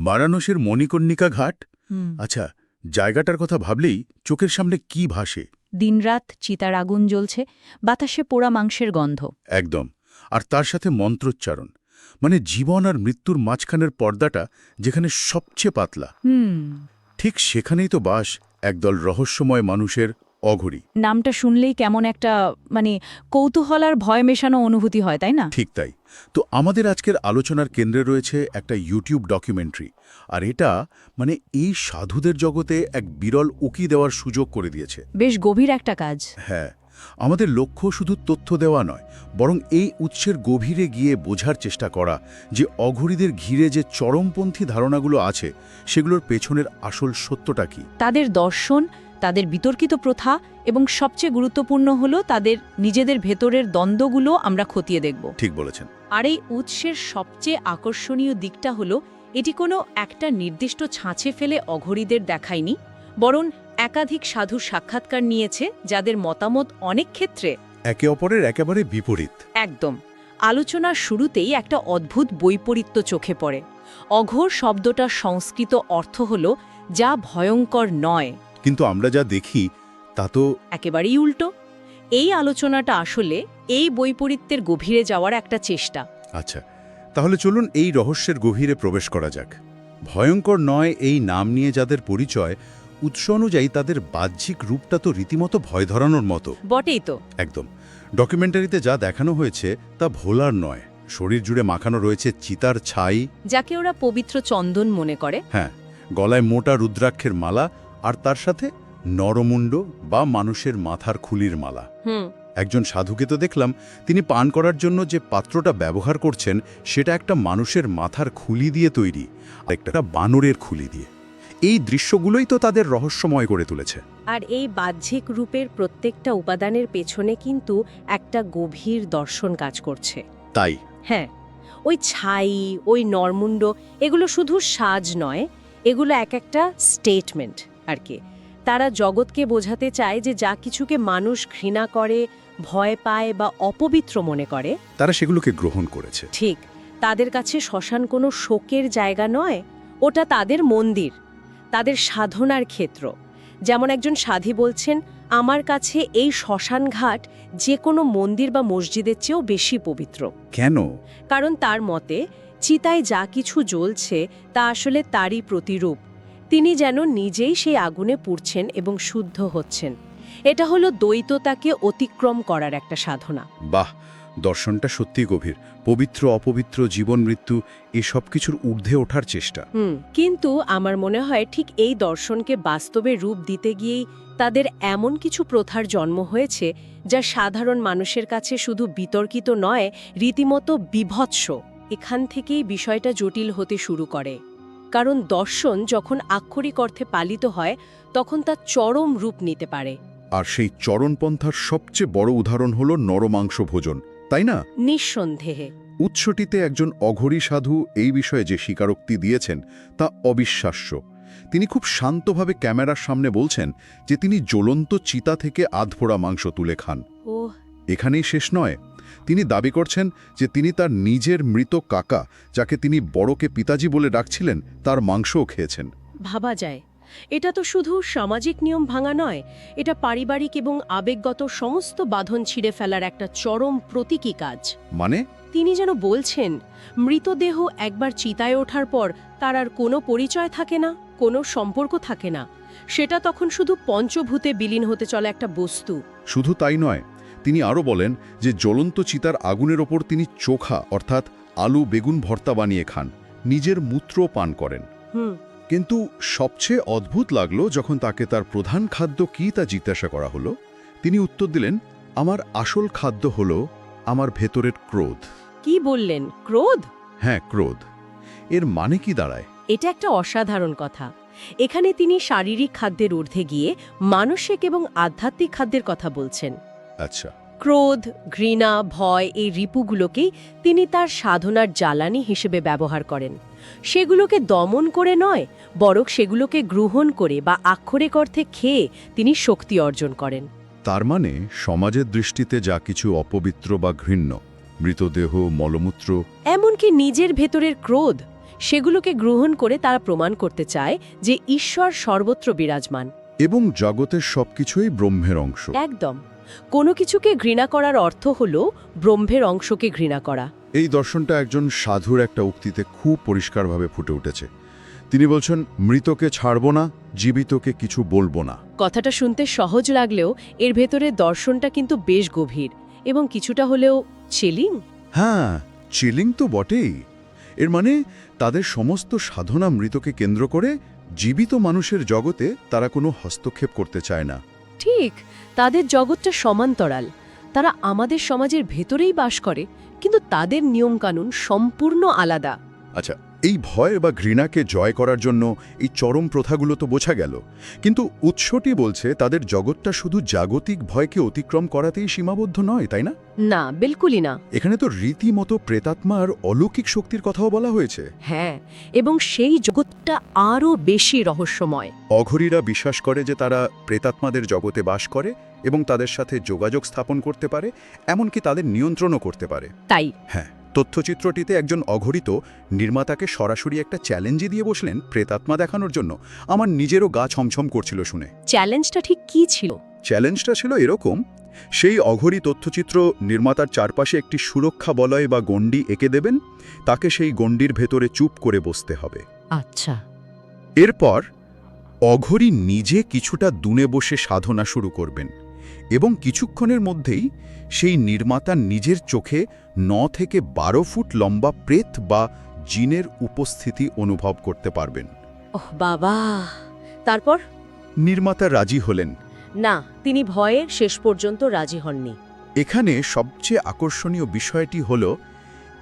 বারাণসীর মণিকর্ণিকা ঘাট? আচ্ছা জায়গাটার কথা ভাবলেই চোখের সামনে কি ভাসে? দিনরাত চিতার আগুন জ্বলছে বাতাসে পোড়া মাংসের গন্ধ। একদম। আর তার সাথে মন্ত্রোচ্চারণ। মানে জীবন আর মৃত্যুর মাঝখানের পর্দাটা যেখানে সবচেয়ে পাতলা। হুম। ঠিক সেখানেই তো বাস একদল রহস্যময় মানুষের অঘরি। নামটা শুনলেই কেমন একটা মানে কৌতূহল আর ভয় মেশানো অনুভূতি হয় তাই না? ঠিক তাই। তো আমাদের আজকের আলোচনার কেন্দ্রে রয়েছে একটা ইউটিউব ডকুমেন্টারি আর এটা মানে এই সাধুদের জগতে এক বিরল উকি দেওয়ার সুযোগ করে দিয়েছে। বেশ গভীর একটা কাজ। হ্যাঁ আমাদের লক্ষ্য শুধু তথ্য দেওয়া নয় বরং এই উৎসের গভীরে গিয়ে বোঝার চেষ্টা করা যে অঘরীদের ঘিরে যে চরমপন্থী ধারণাগুলো আছে সেগুলোর পেছনের আসল সত্যটা কি? তাদের দর্শন তাদের বিতর্কিত প্রথা এবং সবচেয়ে গুরুত্বপূর্ণ হলো তাদের নিজেদের ভেতরের দ্বন্দ্বগুলো আমরা খতিয়ে দেখব। ঠিক বলেছেন। আর এই উৎসের সবচেয়ে আকর্ষণীয় দিকটা হলো এটি কোনো একটা নির্দিষ্ট ছাঁচে ফেলে অঘরীদের দেখায়নি বরং একাধিক সাধুর সাক্ষাৎকার নিয়েছে যাদের মতামত অনেক ক্ষেত্রে একে অপরের একেবারে বিপরীত। একদম। আলোচনার শুরুতেই একটা অদ্ভুত বৈপরীত্য চোখে পড়ে। অঘোর শব্দটা সংস্কৃত অর্থ হল যা ভয়ঙ্কর নয়। কিন্তু আমরা যা দেখি তা তো একেবারেই উল্টো। এই আলোচনাটা আসলে এই বৈপরীত্যের গভীরে যাওয়ার একটা চেষ্টা। আচ্ছা তাহলে চলুন এই রহস্যের গভীরে প্রবেশ করা যাক। ভয়ঙ্কর নয় এই নাম নিয়ে যাদের পরিচয় উৎস অনুযায়ী তাদের বাহ্যিক রূপটা তো রীতিমতো ভয় ধরানোর মতো। বটেই তো। একদম। ডকুমেন্টারিতে যা দেখানো হয়েছে তা ভোলার নয়। শরীর জুড়ে মাখানো রয়েছে চিতার ছাই। যাকে ওরা পবিত্র চন্দন মনে করে। হ্যাঁ গলায় মোটা রুদ্রাক্ষের মালা আর তার সাথে নরমুণ্ড বা মানুষের মাথার খুলির মালা। হুম। একজন সাধুকে তো দেখলাম তিনি পান করার জন্য যে পাত্রটা ব্যবহার করছেন সেটা একটা মানুষের মাথার খুলি দিয়ে তৈরি আর একটা বানরের খুলি দিয়ে। এই দৃশ্যগুলোই তো তাদের রহস্যময় করে তুলেছে। আর এই বাহ্যিক রূপের প্রত্যেকটা উপাদানের পেছনে কিন্তু একটা গভীর দর্শন কাজ করছে। তাই? হ্যাঁ। ওই ছাই ওই নরমুণ্ড এগুলো শুধু সাজ নয় এগুলো এক একটা স্টেটমেন্ট আর কি। তারা জগৎকে বোঝাতে চায় যে যা কিছুকে মানুষ ঘৃণা করে ভয় পায় বা অপবিত্র মনে করে। তারা সেগুলোকে গ্রহণ করেছে। ঠিক তাদের কাছে শ্মশান কোনো শোকের জায়গা নয় ওটা তাদের মন্দির তাদের সাধনার ক্ষেত্র। যেমন একজন সাধী বলছেন আমার কাছে এই শ্মশান ঘাট যে কোনো মন্দির বা মসজিদের চেয়েও বেশি পবিত্র। কেন? কারণ তার মতে চিতায় যা কিছু জ্বলছে তা আসলে তারই প্রতিরূপ। তিনি যেন নিজেই সেই আগুনে পুড়ছেন এবং শুদ্ধ হচ্ছেন। এটা হলো দ্বৈততাকে অতিক্রম করার একটা সাধনা। বাহ দর্শনটা সত্যি গভীর। পবিত্র অপবিত্র জীবন মৃত্যু এই সব কিছুর ঊর্ধ্বে ওঠার চেষ্টা। হুম কিন্তু আমার মনে হয় ঠিক এই দর্শনকে বাস্তবে রূপ দিতে গিয়েই তাদের এমন কিছু প্রথার জন্ম হয়েছে যা সাধারণ মানুষের কাছে শুধু বিতর্কিত নয় রীতিমতো বিভৎস। এখান থেকেই বিষয়টা জটিল হতে শুরু করে। কারণ দর্শন যখন আক্ষরিক অর্থে পালিত হয় তখন তা চরম রূপ নিতে পারে। আর সেই চরণপন্থার সবচেয়ে বড় উদাহরণ হল নরমাংস ভোজন তাই না? নিঃসন্দেহে। উৎসটিতে একজন অঘরী সাধু এই বিষয়ে যে স্বীকারোক্তি দিয়েছেন তা অবিশ্বাস্য। তিনি খুব শান্তভাবে ক্যামেরার সামনে বলছেন যে তিনি জ্বলন্ত চিতা থেকে আধফোড়া মাংস তুলে খান। ও এখানেই শেষ নয়। তিনি দাবি করছেন যে তিনি তার নিজের মৃত কাকা যাকে তিনি বড়কে পিতাজি বলে ডাকছিলেন তার মাংসও খেয়েছেন। ভাবা যায়। এটা তো শুধু সামাজিক নিয়ম ভাঙা নয় এটা পারিবারিক এবং আবেগগত সমস্ত বাঁধন ছিঁড়ে ফেলার একটা চরম প্রতীকী কাজ। মানে? তিনি যেন বলছেন মৃতদেহ একবার চিতায় ওঠার পর তার আর কোনো পরিচয় থাকে না কোনো সম্পর্ক থাকে না। সেটা তখন শুধু পঞ্চভূতে বিলীন হতে চলা একটা বস্তু। শুধু তাই নয় তিনি আরও বলেন যে জ্বলন্ত চিতার আগুনের ওপর তিনি চোখা অর্থাৎ আলু বেগুন ভর্তা বানিয়ে খান নিজের মূত্র পান করেন। কিন্তু সবচেয়ে অদ্ভুত লাগল যখন তাকে তার প্রধান খাদ্য কী তা জিজ্ঞাসা করা হলো। তিনি উত্তর দিলেন আমার আসল খাদ্য হলো আমার ভেতরের ক্রোধ। কি বললেন? ক্রোধ? হ্যাঁ ক্রোধ। এর মানে কি দাঁড়ায়? এটা একটা অসাধারণ কথা। এখানে তিনি শারীরিক খাদ্যের ঊর্ধ্বে গিয়ে মানসিক এবং আধ্যাত্মিক খাদ্যের কথা বলছেন। আচ্ছা। ক্রোধ ঘৃণা ভয় এই রিপুগুলোকেই তিনি তার সাধনার জ্বালানি হিসেবে ব্যবহার করেন। সেগুলোকে দমন করে নয় বরং সেগুলোকে গ্রহণ করে বা আক্ষরিক অর্থে খেয়ে তিনি শক্তি অর্জন করেন। তার মানে সমাজের দৃষ্টিতে যা কিছু অপবিত্র বা ঘৃণ্য মৃতদেহ মলমূত্র এমনকি নিজের ভেতরের ক্রোধ সেগুলোকে গ্রহণ করে তারা প্রমাণ করতে চায় যে ঈশ্বর সর্বত্র বিরাজমান। এবং জগতের সবকিছুই ব্রহ্মের অংশ। একদম। কোনো কিছুকে ঘৃণা করার অর্থ হল ব্রহ্মের অংশকে ঘৃণা করা। এই দর্শনটা একজন সাধুর একটা উক্তিতে খুব পরিষ্কারভাবে ফুটে উঠেছে। তিনি বলছেন মৃতকে ছাড়ব না জীবিতকে কিছু বলব না। কথাটা শুনতে সহজ লাগলেও এর ভেতরে দর্শনটা কিন্তু বেশ গভীর এবং কিছুটা হলেও চেলিং। হ্যাঁ চিলিং তো বটেই। এর মানে তাদের সমস্ত সাধনা মৃতকে কেন্দ্র করে জীবিত মানুষের জগতে তারা কোনো হস্তক্ষেপ করতে চায় না। ঠিক তাদের জগৎটা সমান্তরাল। তারা আমাদের সমাজের ভেতরেই বাস করে, কিন্তু তাদের নিয়মকানুন সম্পূর্ণ আলাদা। আচ্ছা এই ভয় বা ঘৃণাকে জয় করার জন্য এই চরম প্রথাগুলো তো বোঝা গেল। কিন্তু উৎসটি বলছে তাদের জগৎটা শুধু জাগতিক ভয়কে অতিক্রম করাতেই সীমাবদ্ধ নয় তাই না? না বিলকুলই না। এখানে তো রীতিমতো প্রেতাত্মার অলৌকিক শক্তির কথাও বলা হয়েছে। হ্যাঁ এবং সেই জগৎটা আরও বেশি রহস্যময়। অঘরীরা বিশ্বাস করে যে তারা প্রেতাত্মাদের জগতে বাস করে এবং তাদের সাথে যোগাযোগ স্থাপন করতে পারে এমনকি তাদের নিয়ন্ত্রণও করতে পারে। তাই। হ্যাঁ। তথ্যচিত্রটিতে একজন অঘরিত নির্মাতাকে সরাসরি একটা চ্যালেঞ্জই দিয়ে বসলেন প্রেতাত্মা দেখানোর জন্য। আমার নিজেরও গা ছমছম করছিল শুনে। চ্যালেঞ্জটা ঠিক কি ছিল? চ্যালেঞ্জটা ছিল এরকম সেই অঘরী তথ্যচিত্র নির্মাতার চারপাশে একটি সুরক্ষা বলয় বা গণ্ডি এঁকে দেবেন তাকে সেই গণ্ডির ভেতরে চুপ করে বসতে হবে। আচ্ছা। এরপর অঘরী নিজে কিছুটা দুনে বসে সাধনা শুরু করবেন। এবং কিছুক্ষণের মধ্যেই সেই নির্মাতা নিজের চোখে ন থেকে বারো ফুট লম্বা প্রেত বা জিনের উপস্থিতি অনুভব করতে পারবেন। ওহ বাবা! তারপর? নির্মাতা রাজি হলেন। না তিনি ভয়ে শেষ পর্যন্ত রাজি হননি। এখানে সবচেয়ে আকর্ষণীয় বিষয়টি হল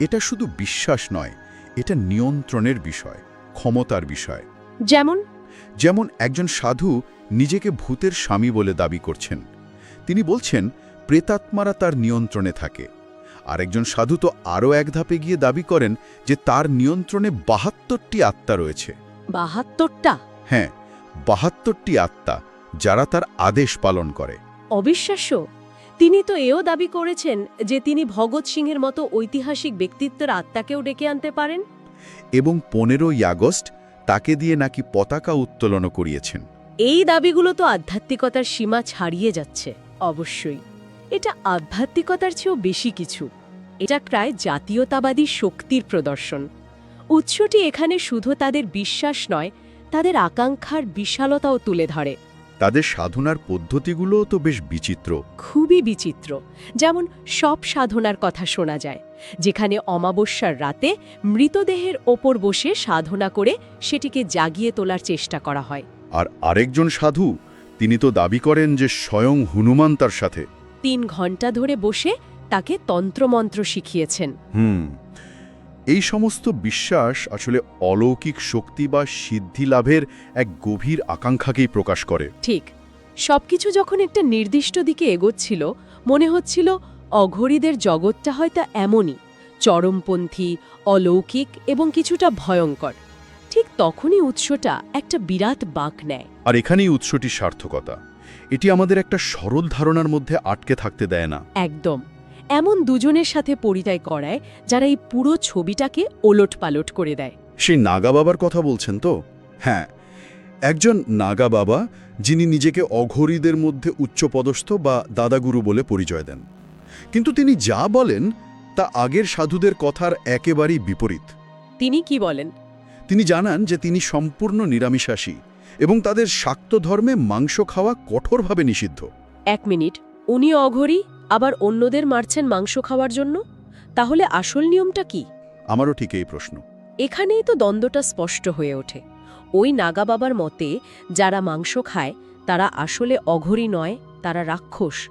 এটা শুধু বিশ্বাস নয় এটা নিয়ন্ত্রণের বিষয় ক্ষমতার বিষয়। যেমন? যেমন একজন সাধু নিজেকে ভূতের স্বামী বলে দাবি করছেন। তিনি বলছেন প্রেতাত্মারা তার নিয়ন্ত্রণে থাকে। আরেকজন সাধু তো আরও এক ধাপে গিয়ে দাবি করেন যে তার নিয়ন্ত্রণে বাহাত্তরটি আত্মা রয়েছে। বাহাত্তরটা? হ্যাঁ বাহাত্তরটি আত্মা যারা তার আদেশ পালন করে। অবিশ্বাস্য। তিনি তো এও দাবি করেছেন যে তিনি ভগৎ সিংহের মতো ঐতিহাসিক ব্যক্তিত্বের আত্মাকেও ডেকে আনতে পারেন। এবং পনেরোই আগস্ট তাকে দিয়ে নাকি পতাকা উত্তোলনও করিয়েছেন। এই দাবিগুলো তো আধ্যাত্মিকতার সীমা ছাড়িয়ে যাচ্ছে। অবশ্যই। এটা আধ্যাত্মিকতার চেয়েও বেশি কিছু। এটা প্রায় জাতীয়তাবাদী শক্তির প্রদর্শন। উৎসটি এখানে শুধু তাদের বিশ্বাস নয় তাদের আকাঙ্ক্ষার বিশালতাও তুলে ধরে। তাদের সাধনার পদ্ধতিগুলোও তো বেশ বিচিত্র। খুবই বিচিত্র। যেমন সব সাধনার কথা শোনা যায় যেখানে অমাবস্যার রাতে মৃতদেহের ওপর বসে সাধনা করে সেটিকে জাগিয়ে তোলার চেষ্টা করা হয়। আর আরেকজন সাধু তিনি তো দাবি করেন যে স্বয়ং হনুমান তার সাথে। তিন ঘণ্টা ধরে বসে তাকে তন্ত্রমন্ত্র শিখিয়েছেন। হুম। এই সমস্ত বিশ্বাস আসলে অলৌকিক শক্তি বা সিদ্ধি লাভের এক গভীর আকাঙ্ক্ষাকেই প্রকাশ করে। ঠিক। সবকিছু যখন একটা নির্দিষ্ট দিকে এগোচ্ছিল মনে হচ্ছিল অঘরীদের জগৎটা হয়তো এমনই চরমপন্থী অলৌকিক এবং কিছুটা ভয়ঙ্কর। ঠিক তখনই উৎসটা একটা বিরাট বাঁক নেয়। আর এখানেই উৎসটির সার্থকতা। এটি আমাদের একটা সরল ধারণার মধ্যে আটকে থাকতে দেয় না। একদম। এমন দুজনের সাথে পরিচয় করায় যারা এই পুরো ছবিটাকে ওলট পালট করে দেয়। সেই নাগা বাবার কথা বলছেন তো? হ্যাঁ। একজন নাগা বাবা যিনি নিজেকে অঘরীদের মধ্যে উচ্চপদস্থ বা দাদাগুরু বলে পরিচয় দেন। কিন্তু তিনি যা বলেন তা আগের সাধুদের কথার একেবারেই বিপরীত। তিনি কি বলেন? তিনি জানান যে তিনি সম্পূর্ণ নিরামিষাসী এবং তাদের শাক্ত ধর্মে মাংস খাওয়া কঠোরভাবে নিষিদ্ধ। এক মিনিট উনি অঘরী আবার অন্যদের মারছেন মাংস খাওয়ার জন্য? তাহলে আসল নিয়মটা কি? আমারও ঠিক এই প্রশ্ন। এখানেই তো দ্বন্দ্বটা স্পষ্ট হয়ে ওঠে। ওই নাগা বাবার মতে যারা মাংস খায় তারা আসলে অঘরী নয় তারা রাক্ষস।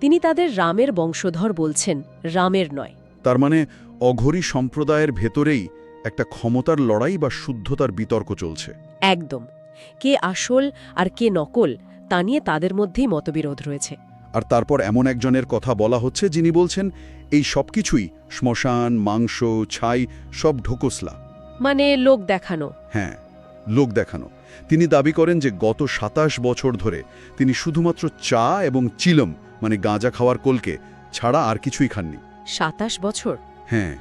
তিনি তাদের রামের বংশধর বলছেন রামের নয়। তার মানে অঘরী সম্প্রদায়ের ভেতরেই একটা ক্ষমতার লড়াই বা শুদ্ধতার বিতর্ক চলছে। একদম। কে আসল আর কে নকল তা নিয়ে তাদের মধ্যেই মতবিরোধ রয়েছে। আর তারপর এমন একজনের কথা বলা হচ্ছে যিনি বলছেন এই সব কিছুই শ্মশান মাংস ছাই সব ঢোকসলা। মানে লোক দেখানো। হ্যাঁ লোক দেখানো। তিনি দাবি করেন যে গত সাতাশ বছর ধরে তিনি শুধুমাত্র চা এবং চিলম মানে গাঁজা খাওয়ার কোলকে ছাড়া আর কিছুই খাননি। সাতাশ বছর? হ্যাঁ।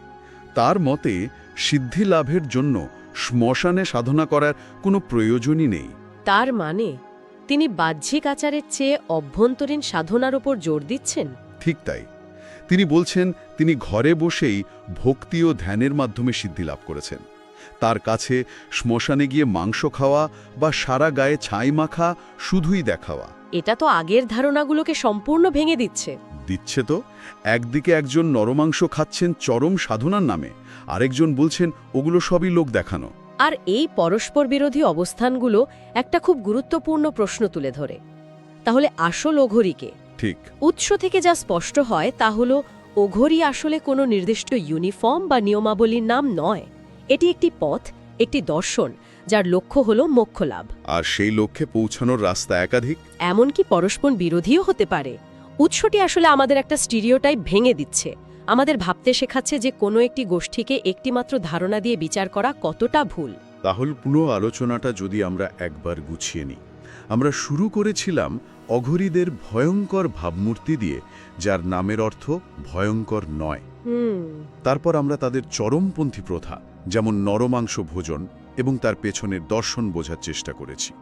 তার মতে সিদ্ধি লাভের জন্য শ্মশানে সাধনা করার কোনো প্রয়োজনই নেই। তার মানে তিনি বাহ্যিক আচারের চেয়ে অভ্যন্তরীণ সাধনার উপর জোর দিচ্ছেন? ঠিক তাই। তিনি বলছেন তিনি ঘরে বসেই ভক্তি ও ধ্যানের মাধ্যমে সিদ্ধি লাভ করেছেন। তার কাছে শ্মশানে গিয়ে মাংস খাওয়া বা সারা গায়ে ছাই মাখা শুধুই দেখাওয়া। এটা তো আগের ধারণাগুলোকে সম্পূর্ণ ভেঙে দিচ্ছে। দিচ্ছে তো? একদিকে একজন নরমাংস খাচ্ছেন চরম সাধনার নামে আরেকজন বলছেন ওগুলো সবই লোক দেখানো। আর এই পরস্পর বিরোধী অবস্থানগুলো একটা খুব গুরুত্বপূর্ণ প্রশ্ন তুলে ধরে। তাহলে আসল অঘরীকে ঠিক। উৎস থেকে যা স্পষ্ট হয় তা হল অঘরী আসলে কোনো নির্দিষ্ট ইউনিফর্ম বা নিয়মাবলীর নাম নয়। এটি একটি পথ একটি দর্শন যার লক্ষ্য হল মোক্ষলাভ আর সেই লক্ষ্যে পৌঁছানোর রাস্তা একাধিক। এমনকি পরস্পর বিরোধীও হতে পারে। উৎসটি আসলে আমাদের একটা স্টিরিওটাইপ ভেঙে দিচ্ছে। আমাদের ভাবতে শেখাচ্ছে যে কোনো একটি গোষ্ঠীকে একটিমাত্র ধারণা দিয়ে বিচার করা কতটা ভুল। তাহলে পুরো আলোচনাটা যদি আমরা একবার গুছিয়ে নিই। আমরা শুরু করেছিলাম অঘরীদের ভয়ঙ্কর ভাবমূর্তি দিয়ে যার নামের অর্থ ভয়ঙ্কর নয়। হুম। তারপর আমরা তাদের চরমপন্থী প্রথা যেমন নরমাংস ভোজন এবং তার পেছনের দর্শন বোঝার চেষ্টা করেছি।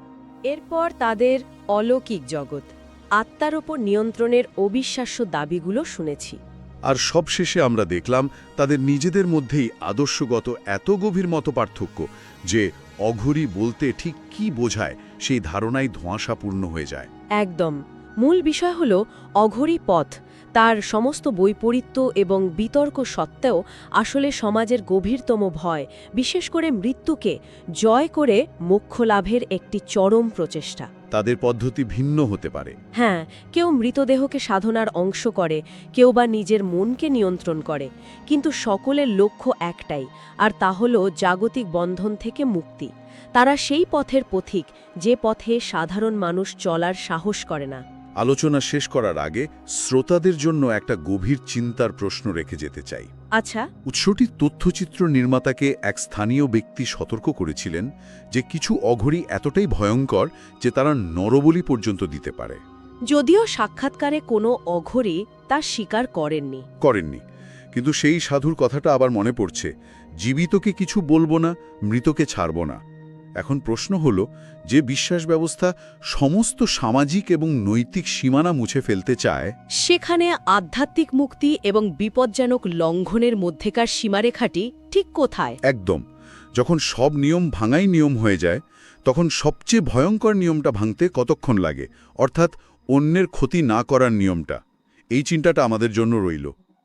এরপর তাদের অলৌকিক জগৎ আত্মার ওপর নিয়ন্ত্রণের অবিশ্বাস্য দাবিগুলো শুনেছি। আর সবশেষে আমরা দেখলাম তাদের নিজেদের মধ্যেই আদর্শগত এত গভীর মত পার্থক্য যে অঘরী বলতে ঠিক কি বোঝায় সেই ধারণাই ধোঁয়াশাপূর্ণ হয়ে যায়। একদম। মূল বিষয় হল অঘরী পথ। তার সমস্ত বৈপরীত্য এবং বিতর্ক সত্ত্বেও আসলে সমাজের গভীরতম ভয় বিশেষ করে মৃত্যুকে জয় করে মোক্ষ লাভের একটি চরম প্রচেষ্টা। তাদের পদ্ধতি ভিন্ন হতে পারে। হ্যাঁ কেউ মৃতদেহকে সাধনার অংশ করে কেউ বা নিজের মনকে নিয়ন্ত্রণ করে কিন্তু সকলের লক্ষ্য একটাই আর তা হল জাগতিক বন্ধন থেকে মুক্তি। তারা সেই পথের পথিক যে পথে সাধারণ মানুষ চলার সাহস করে না। আলোচনা শেষ করার আগে শ্রোতাদের জন্য একটা গভীর চিন্তার প্রশ্ন রেখে যেতে চাই। আচ্ছা। উৎসটির তথ্যচিত্র নির্মাতাকে এক স্থানীয় ব্যক্তি সতর্ক করেছিলেন যে কিছু অঘরী এতটাই ভয়ঙ্কর যে তারা নরবলি পর্যন্ত দিতে পারে। যদিও সাক্ষাৎকারে কোনো অঘরী তা স্বীকার করেননি। করেননি। কিন্তু সেই সাধুর কথাটা আবার মনে পড়ছে। জীবিতকে কিছু বলব না মৃতকে ছাড়ব না। এখন প্রশ্ন হল যে বিশ্বাস ব্যবস্থা সমস্ত সামাজিক এবং নৈতিক সীমানা মুছে ফেলতে চায় সেখানে আধ্যাত্মিক মুক্তি এবং বিপজ্জনক লঙ্ঘনের মধ্যেকার সীমারেখাটি ঠিক কোথায়? একদম। যখন সব নিয়ম ভাঙাই নিয়ম হয়ে যায় তখন সবচেয়ে ভয়ঙ্কর নিয়মটা ভাঙতে কতক্ষণ লাগে? অর্থাৎ অন্যের ক্ষতি না করার নিয়মটা। এই চিন্তাটা আমাদের জন্য রইল।